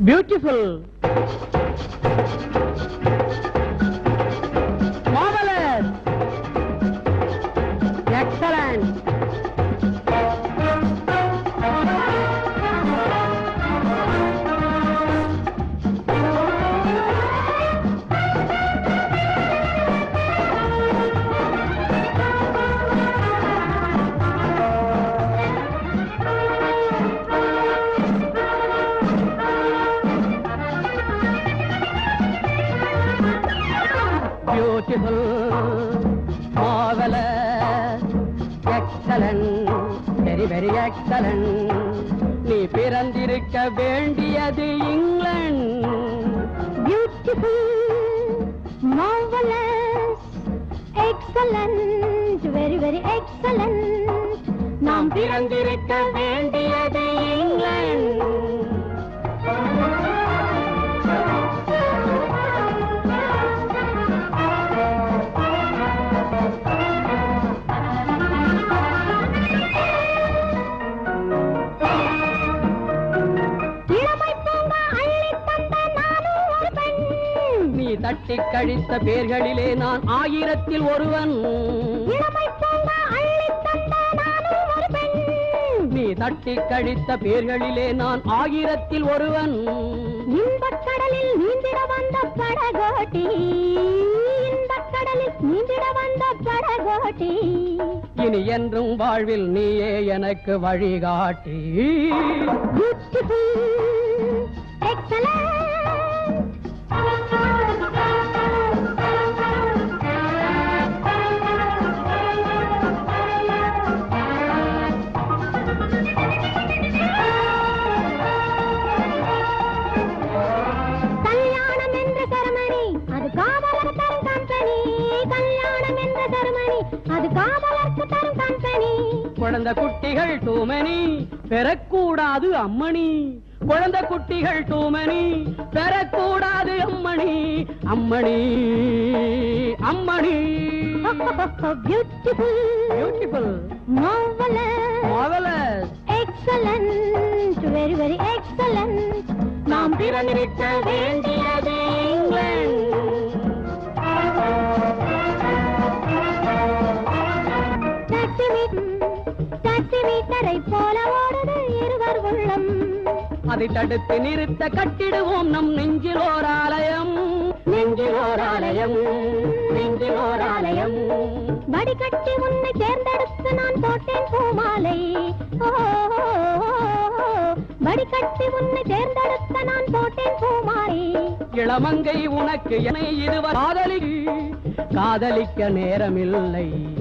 Beautiful beautiful marvellous excellent very very excellent நீ பிறந்திருக்க வேண்டியது England. Beautiful marvellous excellent very very excellent நாம் பிறந்திருக்க வேண்டியது இங்கிலாந்து. தட்டி கழித்த பேர்களிலே நான் ஆயிரத்தில் ஒருவன். நீ தட்டி கழித்த பேர்களிலே நான் ஆயிரத்தில் ஒருவன். இன்பக் கடலில் நீந்திட வந்த படகோட்டி. இன்பக் கடலில் நீந்திட வந்த படகோட்டி. இனி என்றும் வாழ்வில் நீயே எனக்கு வழிகாட்டி. பியூட்டிஃபுல் காதலர்க்கு தரும் கம்பெனி குழந்தை குட்டிகள் டூமணி பெறக்கூடாது அம்மணி. குழந்தை குட்டிகள் டூமணி பெறக்கூடாது அம்மணி. அம்மணி அம்மணி. Beautiful beautiful marvellous marvellous excellent very very excellent நாம் பிறந்திருக்க வேண்டியது மீட்டரை போல ஓடுது இருவர் உள்ளம். அதை தடுத்து நிறுத்த கட்டிடுவோம் நம் நெஞ்சில் ஓர் ஆலயம். நெஞ்சில் ஓர் ஆலயம். நெஞ்சில் ஓர் ஆலயம். வடிகட்டி உன்னை தேர்ந்தெடுத்து நான் போட்டேன் பூமாலை. வடிகட்டி உன்னை தேர்ந்தெடுத்து நான் போட்டேன் பூமாலை. இளமங்கை உனக்கு என இதுவரை காதலி காதலிக்க நேரமில்லை.